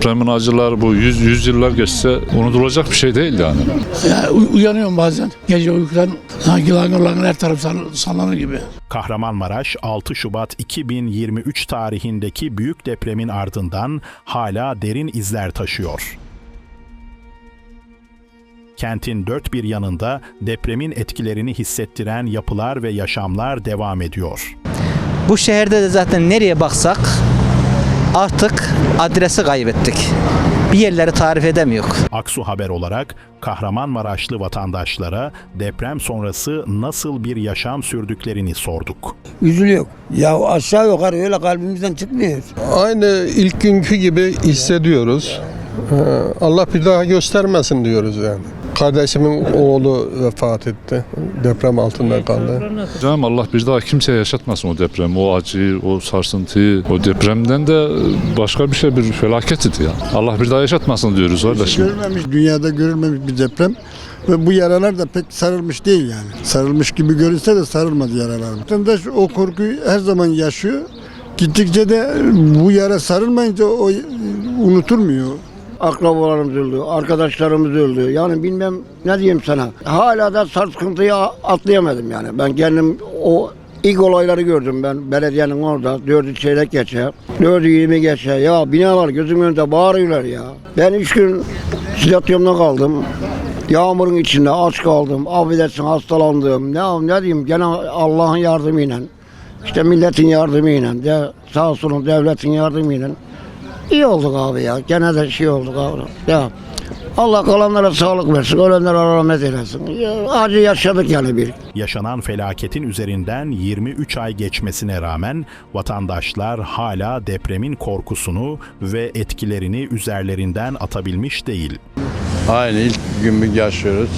depremin acıları bu 100, 100 yıllar geçse unutulacak bir şey değil yani. Ya, uy- uyanıyorum bazen. Gece uykudan sanki langır langır her taraf sall- sallanır gibi. Kahramanmaraş 6 Şubat 2023 tarihindeki büyük depremin ardından hala derin izler taşıyor. Kentin dört bir yanında depremin etkilerini hissettiren yapılar ve yaşamlar devam ediyor. Bu şehirde de zaten nereye baksak artık adresi kaybettik. Bir yerleri tarif edemiyor. Aksu Haber olarak Kahramanmaraşlı vatandaşlara deprem sonrası nasıl bir yaşam sürdüklerini sorduk. Üzülüyor. Ya aşağı yukarı öyle kalbimizden çıkmıyor. Aynı ilk günkü gibi hissediyoruz. Ee, Allah bir daha göstermesin diyoruz yani. Kardeşimin oğlu vefat etti. Deprem altında kaldı. Canım Allah bir daha kimseye yaşatmasın o depremi, o acıyı, o sarsıntıyı. O depremden de başka bir şey bir felaket idi ya. Allah bir daha yaşatmasın diyoruz kardeşim. Görülmemiş, dünyada görülmemiş bir deprem. Ve bu yaralar da pek sarılmış değil yani. Sarılmış gibi görünse de sarılmadı yaralar. Vatandaş o korkuyu her zaman yaşıyor. Gittikçe de bu yara sarılmayınca o unutulmuyor. Akrabalarımız öldü, arkadaşlarımız öldü. Yani bilmem ne diyeyim sana. Hala da sarsıntıyı a- atlayamadım yani. Ben kendim o ilk olayları gördüm ben belediyenin orada. Dördü çeyrek geçe, dördü yirmi geçe. Ya binalar gözümün önünde bağırıyorlar ya. Ben üç gün stadyumda kaldım. Yağmurun içinde aç kaldım. Affedersin hastalandım. Ne, ne diyeyim gene Allah'ın yardımıyla. işte milletin yardımıyla. De, sağ olsun devletin yardımıyla. İyi olduk abi ya. Gene de şey olduk abi. Ya Allah kalanlara sağlık versin. Ölenlere rahmet eylesin. Ya, acı yaşadık yani bir. Yaşanan felaketin üzerinden 23 ay geçmesine rağmen vatandaşlar hala depremin korkusunu ve etkilerini üzerlerinden atabilmiş değil. Aynı ilk gün yaşıyoruz.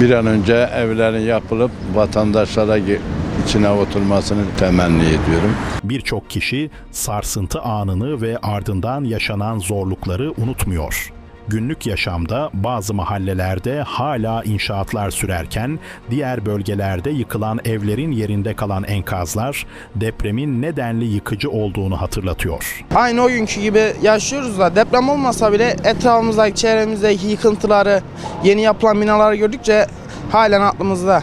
Bir an önce evlerin yapılıp vatandaşlara içine oturmasını temenni ediyorum. Birçok kişi sarsıntı anını ve ardından yaşanan zorlukları unutmuyor. Günlük yaşamda bazı mahallelerde hala inşaatlar sürerken diğer bölgelerde yıkılan evlerin yerinde kalan enkazlar depremin nedenli yıkıcı olduğunu hatırlatıyor. Aynı o günkü gibi yaşıyoruz da deprem olmasa bile etrafımızdaki çevremizdeki yıkıntıları, yeni yapılan binaları gördükçe halen aklımızda.